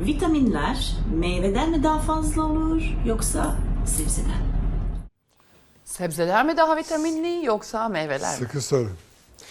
Vitaminler meyveden mi daha fazla olur yoksa sebzeden? Sebzeler mi daha vitaminli yoksa meyveler mi? Sıkı soru.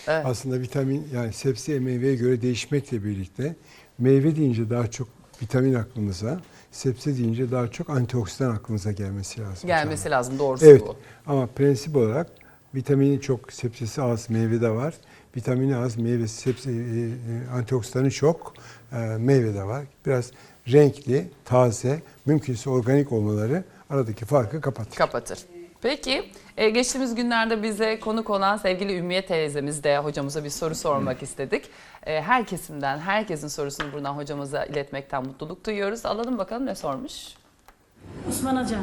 Evet. Aslında vitamin yani sebze meyveye göre değişmekle birlikte meyve deyince daha çok vitamin aklımıza, sebze deyince daha çok antioksidan aklımıza gelmesi lazım. Gelmesi lazım doğrusu Evet bu. ama prensip olarak vitamini çok, sebzesi az, meyvede var. Vitamini az, meyvesi, sebze, e, antioksidanı çok, e, meyvede var. Biraz renkli, taze, mümkünse organik olmaları aradaki farkı kapatır. Kapatır. Peki e, geçtiğimiz günlerde bize konuk olan sevgili Ümmiye teyzemiz de hocamıza bir soru sormak istedik. Her kesimden, herkesin sorusunu buradan hocamıza iletmekten mutluluk duyuyoruz. Alalım bakalım ne sormuş? Osman Hocam,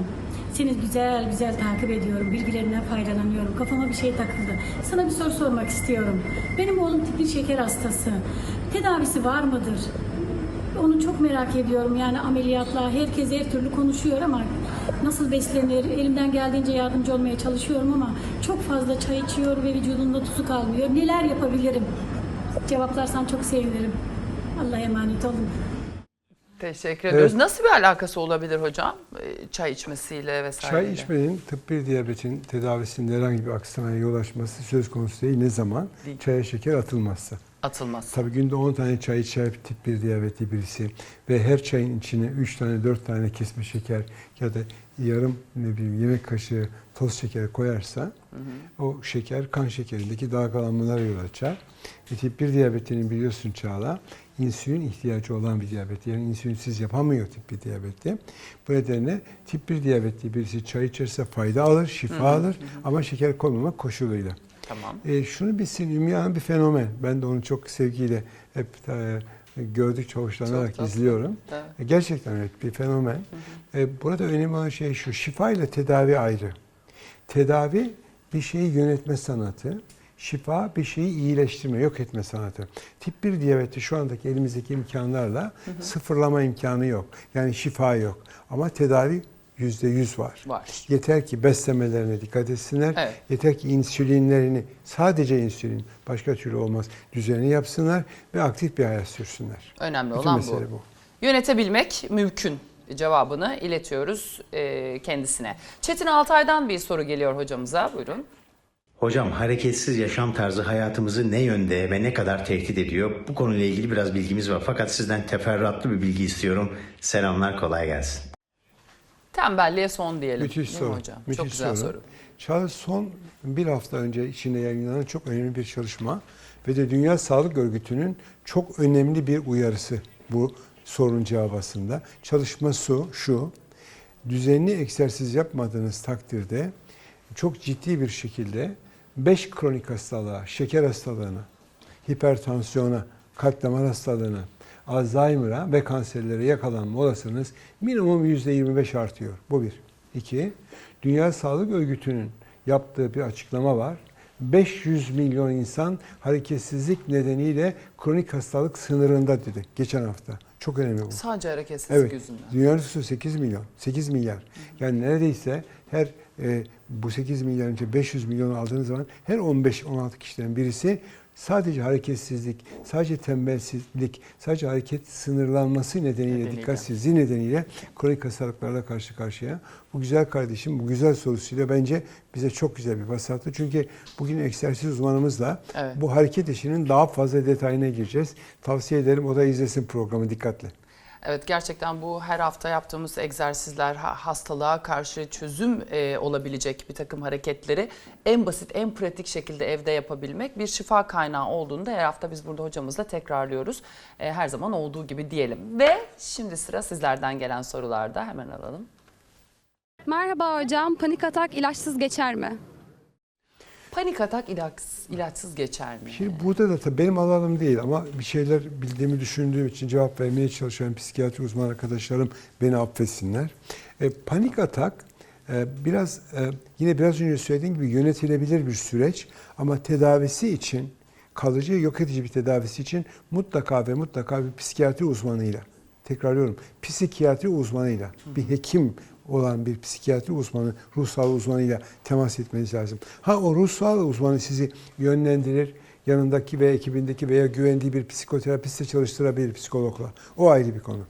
seni güzel güzel takip ediyorum, bilgilerinden faydalanıyorum. Kafama bir şey takıldı. Sana bir soru sormak istiyorum. Benim oğlum tip 1 şeker hastası. Tedavisi var mıdır? Onu çok merak ediyorum. Yani ameliyatla herkes her türlü konuşuyor ama nasıl beslenir? Elimden geldiğince yardımcı olmaya çalışıyorum ama çok fazla çay içiyor ve vücudunda tuzu kalmıyor. Neler yapabilirim? Cevaplarsan çok sevinirim. Allah'a emanet olun. Teşekkür ediyoruz. Evet. Nasıl bir alakası olabilir hocam? E, çay içmesiyle vesaire. Çay içmenin 1 diyabetin tedavisinde herhangi bir aksamaya yol açması söz konusu değil. Ne zaman? Değil. Çaya şeker atılmazsa. Atılmaz. Tabii günde 10 tane çay içer tip 1 diyabetli birisi ve her çayın içine 3 tane 4 tane kesme şeker ya da yarım ne bileyim yemek kaşığı toz şeker koyarsa o şeker kan şekerindeki dalgalanmalara yol açar. Ve tip 1 diyabetinin biliyorsun Çağla insülin ihtiyacı olan bir diyabet. Yani insülinsiz yapamıyor tip 1 diyabeti. Bu nedenle tip 1 diyabetli birisi çay içerse fayda alır, şifa alır ama şeker koymamak koşuluyla. Tamam. E, şunu bilsin Ümmü Hanım bir fenomen. Ben de onu çok sevgiyle hep e, gördükçe hoşlanarak Çok izliyorum. E, gerçekten evet bir fenomen. E, burada önemli olan şey şu. Şifa ile tedavi ayrı. Tedavi bir şeyi yönetme sanatı. Şifa bir şeyi iyileştirme, yok etme sanatı. Tip 1 diyabeti şu andaki elimizdeki imkanlarla sıfırlama imkanı yok. Yani şifa yok. Ama tedavi yüzde yüz var. Var. Yeter ki beslemelerine dikkat etsinler. Evet. Yeter ki insülinlerini, sadece insülin, başka türlü olmaz, düzenli yapsınlar ve aktif bir hayat sürsünler. Önemli Bütün olan mesele bu. bu. Yönetebilmek mümkün cevabını iletiyoruz e, kendisine. Çetin Altay'dan bir soru geliyor hocamıza. Buyurun. Hocam hareketsiz yaşam tarzı hayatımızı ne yönde ve ne kadar tehdit ediyor? Bu konuyla ilgili biraz bilgimiz var. Fakat sizden teferruatlı bir bilgi istiyorum. Selamlar kolay gelsin. Tembelliğe son diyelim. Müthiş Değil soru. hocam? Müthiş Çok güzel soru. Charles son bir hafta önce içinde yayınlanan çok önemli bir çalışma ve de Dünya Sağlık Örgütü'nün çok önemli bir uyarısı bu sorunun cevabında. Çalışma su, şu, düzenli egzersiz yapmadığınız takdirde çok ciddi bir şekilde 5 kronik hastalığa, şeker hastalığına, hipertansiyona, kalp damar hastalığına, Alzheimer'a ve kanserlere yakalanma olasılığınız minimum %25 artıyor. Bu bir. İki, Dünya Sağlık Örgütü'nün yaptığı bir açıklama var. 500 milyon insan hareketsizlik nedeniyle kronik hastalık sınırında dedi geçen hafta. Çok önemli bu. Sadece hareketsizlik Evet. yüzünden. Dünya nüfusu 8 milyon. 8 milyar. Yani neredeyse her e, bu 8 milyar önce 500 milyonu aldığınız zaman her 15-16 kişiden birisi sadece hareketsizlik, sadece tembelsizlik, sadece hareket sınırlanması nedeniyle, Nedeniyle. dikkatsizliği nedeniyle kronik hastalıklarla karşı karşıya. Bu güzel kardeşim bu güzel sorusuyla bence bize çok güzel bir pas attı. Çünkü bugün egzersiz uzmanımızla Evet. bu hareket işinin daha fazla detayına gireceğiz. Tavsiye ederim o da izlesin programı dikkatle. Evet gerçekten bu her hafta yaptığımız egzersizler ha- hastalığa karşı çözüm e, olabilecek bir takım hareketleri en basit, en pratik şekilde evde yapabilmek bir şifa kaynağı olduğunu da her hafta biz burada hocamızla tekrarlıyoruz. E, her zaman olduğu gibi diyelim. Ve şimdi sıra sizlerden gelen sorularda hemen alalım. Merhaba hocam, panik atak ilaçsız geçer mi? Panik atak ilaçsız, ilaçsız geçer mi? Şimdi burada da tabii benim alanım değil ama bir şeyler bildiğimi düşündüğüm için cevap vermeye çalışan psikiyatri uzman arkadaşlarım beni affetsinler. E, panik atak e, biraz e, yine biraz önce söylediğim gibi yönetilebilir bir süreç ama tedavisi için kalıcı yok edici bir tedavisi için mutlaka ve mutlaka bir psikiyatri uzmanıyla tekrarlıyorum psikiyatri uzmanıyla bir hekim olan bir psikiyatri uzmanı, ruh sağlığı uzmanıyla temas etmeniz lazım. Ha o ruh sağlığı uzmanı sizi yönlendirir, yanındaki ve ekibindeki veya güvendiği bir psikoterapistle çalıştırabilir psikologla. O ayrı bir konu.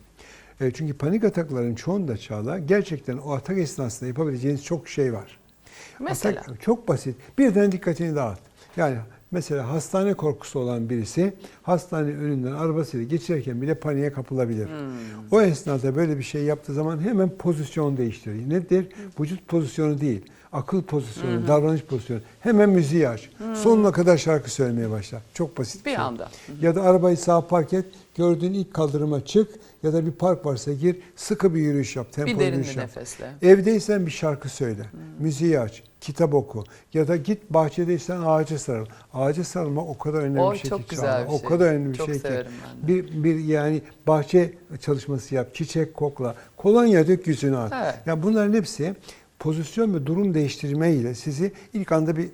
E, çünkü panik atakların çoğunda Çağla gerçekten o atak esnasında yapabileceğiniz çok şey var. Mesela? Atak çok basit. Birden dikkatini dağıt. Yani mesela hastane korkusu olan birisi hastane önünden arabasıyla geçerken bile paniğe kapılabilir. O esnada böyle bir şey yaptığı zaman hemen pozisyon değiştirir. Nedir? Vücut pozisyonu değil. Akıl pozisyonu, davranış pozisyonu. Hemen müziği aç. Sonuna kadar şarkı söylemeye başla. Çok basit bir, Bir şey. anda. Ya da arabayı sağa park et, gördüğün ilk kaldırıma çık ya da bir park varsa gir, sıkı bir yürüyüş yap, tempolu derin bir yürüyüş yap. nefesle. Evdeysen bir şarkı söyle, müziği aç, kitap oku ya da git bahçedeysen ağaca sarıl. Ağaca sarılmak o kadar önemli O bir şey çok ki. güzel bir O şey. kadar önemli bir Çok şey ki. ben Bir, bir yani bahçe çalışması yap, çiçek kokla, kolonya dök yüzüne at. Evet. Ya bunların hepsi pozisyon ve durum değiştirme ile sizi ilk anda bir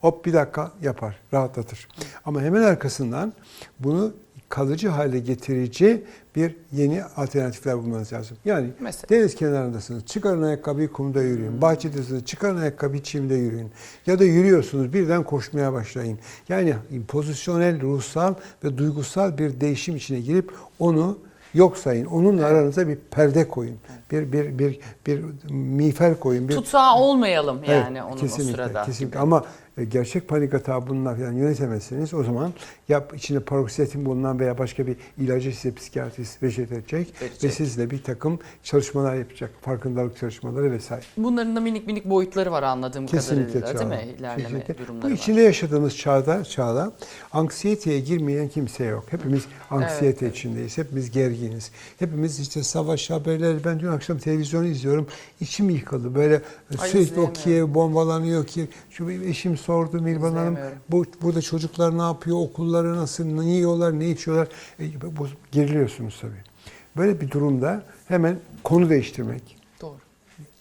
hop bir dakika yapar, rahatlatır. Ama hemen arkasından bunu kalıcı hale getirici bir yeni alternatifler bulmanız lazım. Yani Mesela? deniz kenarındasınız, çıkarın ayakkabıyı kumda yürüyün. Bahçedesiniz, çıkarın ayakkabıyı çimde yürüyün. Ya da yürüyorsunuz, birden koşmaya başlayın. Yani pozisyonel, ruhsal ve duygusal bir değişim içine girip onu yok sayın. Onunla aranıza bir perde koyun. Bir bir bir bir miğfer koyun. Bir, Tutsağı olmayalım Evet, yani onun kesinlikle, o sırada. Kesinlikle gibi. ama gerçek panik atağı bununla falan yönetemezseniz o zaman ya içinde paroksiyetin bulunan veya başka bir ilacı size psikiyatrist reçete edecek ve Verecek. sizle bir takım çalışmalar yapacak. Farkındalık çalışmaları vesaire. Bunların da minik minik boyutları var anladığım Kesinlikle kadarıyla çağla. değil mi? İlerleme Kesinlikle. durumları Bu var. içinde yaşadığımız çağda, çağda anksiyeteye girmeyen kimse yok. Hepimiz anksiyete Evet, içindeyiz. Hepimiz gerginiz. Hepimiz işte savaş haberleri. Ben dün akşam televizyonu izliyorum. İçim yıkıldı. Böyle Ay, sürekli o. Kiev bombalanıyor ki. Şu bir eşim sordu Milvan Hanım. Bu, burada çocuklar ne yapıyor? Okulları nasıl? Ne yiyorlar? Ne içiyorlar? E, bu, geriliyorsunuz tabii. Böyle bir durumda hemen konu değiştirmek. Doğru.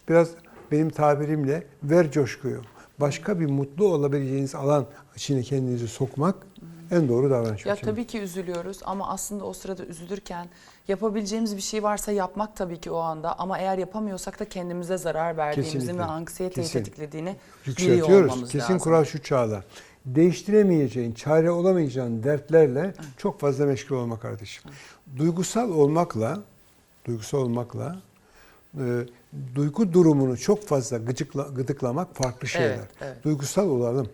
Biraz benim tabirimle ver coşkuyu. Başka bir mutlu olabileceğiniz alan içine kendinizi sokmak en doğru davranış. Ya biçimi. tabii ki üzülüyoruz ama aslında o sırada üzülürken yapabileceğimiz bir şey varsa yapmak tabii ki o anda ama eğer yapamıyorsak da kendimize zarar verdiğimizin Kesinlikle. ve anksiyeteyi Kesin. tetiklediğini biliyor olmamız Kesin lazım. kural şu çağda. Değiştiremeyeceğin, çare olamayacağın dertlerle çok fazla meşgul olma kardeşim. Duygusal olmakla, duygusal olmakla e, duygu durumunu çok fazla gıcıkla, gıdıklamak farklı şeyler. Evet, evet. Duygusal olalım.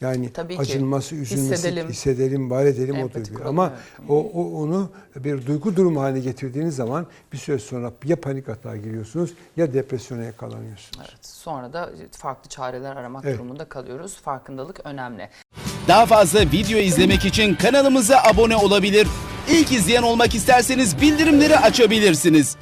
Yani Tabii ki. acınması, üzülmesi, Hissedelim. hissedelim, var edelim o Empati duyguyu. Ama evet. o, o onu bir duygu durumu haline getirdiğiniz zaman bir süre sonra ya panik atağa giriyorsunuz ya depresyona yakalanıyorsunuz. Evet, sonra da farklı çareler aramak Evet. durumunda kalıyoruz. Farkındalık önemli. Daha fazla video izlemek için kanalımıza abone olabilir. İlk izleyen olmak isterseniz bildirimleri açabilirsiniz.